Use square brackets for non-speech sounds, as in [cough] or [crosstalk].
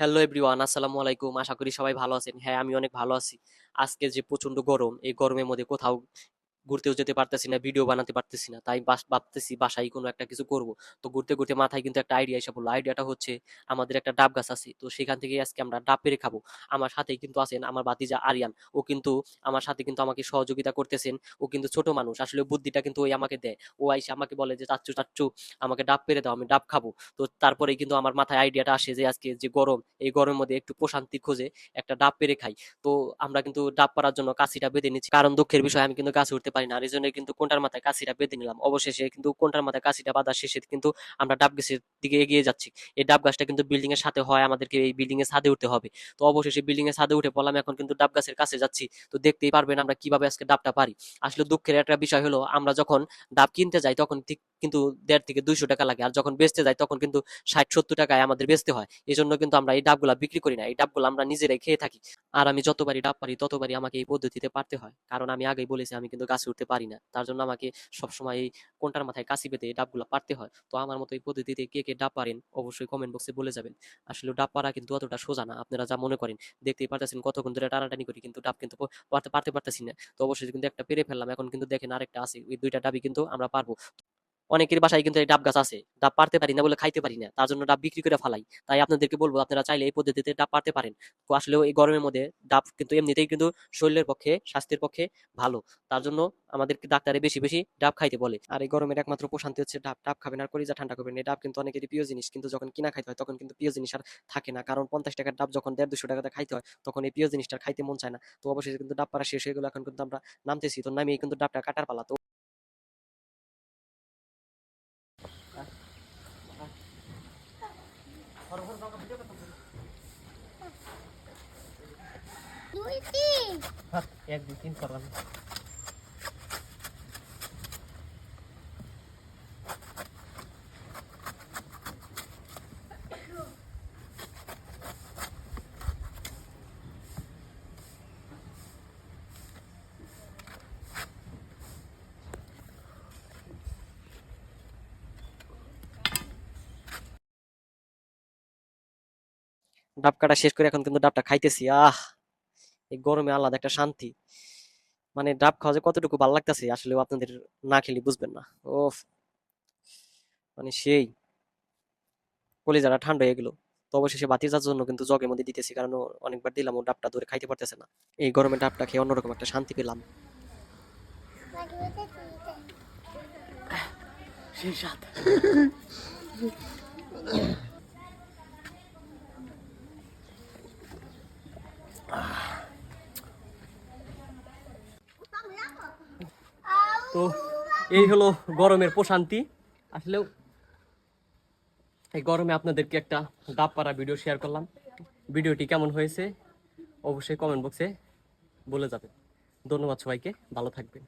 Hello everyone আসসালামু আলাইকুম। আশা করি সবাই ভালো আছেন। হ্যাঁ আমি অনেক ভালো আছি। আজকে যে প্রচণ্ড গরম, এই গরমের মধ্যে কোথাও ঘুরতেও যেতে পারতেছি না ভিডিও বানাতে পারতেছি না, তাই ভাবতেছি বাসায় কোনো একটা কিছু করব। তো ঘুরতে ঘুরতে মাথায় কিন্তু একটা আইডিয়া এসে বলল আইডিয়াটা হচ্ছে আমাদের একটা ডাব গাছ আছে, তো সেখান থেকে আজকে আমরা ডাব পেরে খাব। আমার সাথেই কিন্তু আছেন আমার বাতিজা আরিয়ান। ও কিন্তু আমার সাথে কিন্তু আমাকে সহযোগিতা করতেছেন। ও কিন্তু ছোট মানুষ, আসলে বুদ্ধিটা কিন্তু ওই আমাকে দেয়। ও আইসে আমাকে বলে যে, চাচ্চু চাচ্চু, আমাকে ডাব পেরে দাও, আমি ডাব খাব। তো তারপরেই কিন্তু আমার মাথায় আইডিয়াটা আসে যে, আজকে যে গরম, এই গরমের মধ্যে একটু প্রশান্তি খোঁজে একটা ডাব পেরে খাই। তো আমরা কিন্তু ডাব পারার জন্য কাশিটা বেঁধে নিচ্ছি। কারণ দুঃখের বিষয়, আমি কিন্তু গাছে উঠতে পারি না। এই জন্য কিন্তু কোনটার মাথায় কাশিটা বেঁধে নিলাম। অবশেষে কিন্তু কোনটার মাথায় কাশিটা বাঁধা শেষে কিন্তু আমরা ডাব গাছের দিকে এগিয়ে যাচ্ছি। এই ডাব গাছটা কিন্তু বিল্ডিং এর সাথে হয়, আমাদেরকে এই বিল্ডিং এর ছাদে উঠতে হবে। তো অবশেষে বিল্ডিং এর ছাদে উঠে বললাম এখন কিন্তু ডাব গাছের কাছে যাচ্ছি। তো দেখতেই পারবেন আমরা কীভাবে আজকে ডাবটা পারি। আসলে দুঃখের একটা বিষয় হলো, আমরা যখন ডাব কিনতে যাই তখন ঠিক কিন্তু দেড় থেকে দুইশো টাকা লাগে। আর যখন বেচতে যাই তখন কিন্তু ষাট, সত্তর টাকায় আমাদের বেচতে হয়। এই জন্য কিন্তু আমরা এই ডাবগুলা বিক্রি করি না। এই ডাবগুলো আমরা নিজেরাই খেয়ে থাকি। আর আমি যতবারই ডাব পারি, ততবারই আমাকে এই পদ্ধতিতে পারতে হয়। কারণ আমি আগেই বলেছি, আমি কিন্তু গাছে উঠতে পারি না। তার জন্য আমাকে সবসময় এই কোনটার মাথায় কাশি পেতে ডাবগুলো পারতে হয়। তো আমার মতো এই পদ্ধতিতে কে কে ডাব পারেন অবশ্যই কমেন্ট বক্সে বলে যাবেন। আসলে ডাব পারা কিন্তু অতটা সোজা না, আপনারা যা মনে করেন। দেখতেই পারতেছেন কতক্ষণ ধরে টানাটানি করি, কিন্তু ডাব কিন্তু পারতে পারতে পারতেছি না। তো অবশ্যই কিন্তু একটা পেরে ফেললাম। এখন কিন্তু দেখেন আরেকটা আছে, ওই দুইটা ডাবই কিন্তু আমরা পারব। অনেকের বাসায় কিন্তু ডাব গাছ আছে। ডাব পারতে পারি না বলে খাইতে পারি না, তার জন্য ডাব বিক্রি করে ফালাই। তাই আপনাদেরকে বলব, আপনারা চাইলে এই পদ্ধতিতে ডাব পারতে পারেন। তো আসলে এই গরমের মধ্যে ডাব কিন্তু এমনিতেই কিন্তু শরীরের পক্ষে, স্বাস্থ্যের পক্ষে ভালো। তার জন্য আমাদেরকে ডাক্তারে বেশি বেশি ডাব খাইতে বলে। আর এই গরমের একমাত্র প্রশান্তি হচ্ছে ডাব। ডাব খাবেন আর কলিজা ঠান্ডা করবেন। এই ডাব কিন্তু অনেকেরই প্রিয় জিনিস। কিন্তু যখন কিনা খাইতে হয়, তখন কিন্তু প্রিয় জিনিস আর থাকে না। কারণ পঞ্চাশ টাকার ডাব যখন দেড় দুশো টাকাতে খাইতে হয়, তখন এই প্রিয় জিনিসটা খাইতে মন চায় না। তো অবশ্যই কিন্তু ডাব পাড়া শেষ হয়ে গেলো। এখন কিন্তু আমরা নামতেছি। তো নামিয়ে কিন্তু ডাবটা কাটার পালা। তো এক দুই তিন করলাম। ডাব কাটা শেষ করে এখন কিন্তু ডাবটা খাইতেছি আহ। এই গরমে আলাদা একটা শান্তি। মানে ডাব খাওয়া যে কতটুকু ভালো লাগতেছে আসলে আপনাদের না খেলে বুঝবেন না। ওফ। মানে সেই। কলিজাটা ঠান্ডা হয়ে গেলো। তো অবশেষে বাতিজার জন্য কিন্তু জগের মধ্যে দিতেছি কারণ অনেকবার দিলাম ও ডাবটা ধরে খাইতে পারতেছে না। এই গরমে ডাবটা খেয়ে অন্যরকম একটা শান্তি পেলাম। সেই স্বাদ। [laughs] তো এই হলো গরমের প্রশান্তি। আসলেও এই গরমে আপনাদেরকে একটা ডাব পাড়া ভিডিও শেয়ার করলাম। ভিডিওটি কেমন হয়েছে? অবশ্যই কমেন্ট বক্সে বলে যাবে ধন্যবাদ সবাইকে, ভালো থাকবেন।